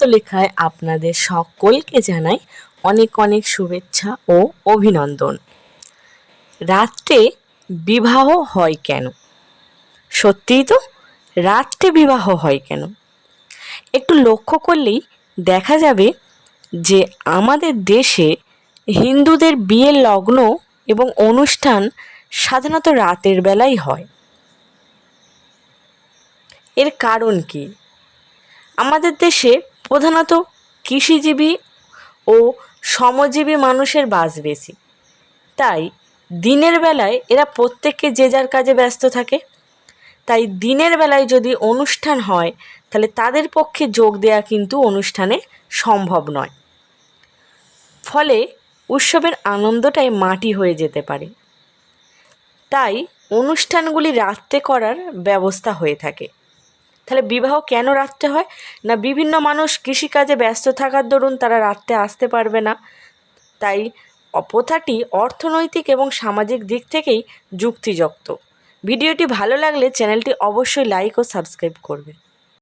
হস্তলেখায় আপনাদের সকলকে জানাই অনেক অনেক শুভেচ্ছা ও অভিনন্দন। রাত্রে বিবাহ হয় কেন? সত্যিই তো, রাত্রে বিবাহ হয় কেন? একটু লক্ষ্য করলেই দেখা যাবে যে আমাদের দেশে হিন্দুদের বিয়ের লগ্ন এবং অনুষ্ঠান সাধারণত রাতের বেলাই হয়। এর কারণ কি? আমাদের দেশে প্রধানত কৃষিজীবী ও শ্রমজীবী মানুষের বাস বেশি। তাই দিনের বেলায় এরা প্রত্যেকে যে যার কাজে ব্যস্ত থাকে। তাই দিনের বেলায় যদি অনুষ্ঠান হয়, তাহলে তাদের পক্ষে যোগ দেওয়া কিন্তু অনুষ্ঠানে সম্ভব নয়। ফলে উৎসবের আনন্দটাই মাটি হয়ে যেতে পারে। তাই অনুষ্ঠানগুলি রাত্রে করার ব্যবস্থা হয়ে থাকে। তাহলে বিবাহ কেন রাখতে হয়? না বিভিন্ন মানুষ কৃষিকাজে ব্যস্ত থাকার দরুন তারা রাত্রে আসতে পারবে না। তাই অপথাটি অর্থনৈতিক এবং সামাজিক দিক থেকেই যুক্তিযুক্ত। ভিডিওটি ভালো লাগলে চ্যানেলটি অবশ্যই লাইক ও সাবস্ক্রাইব করবে।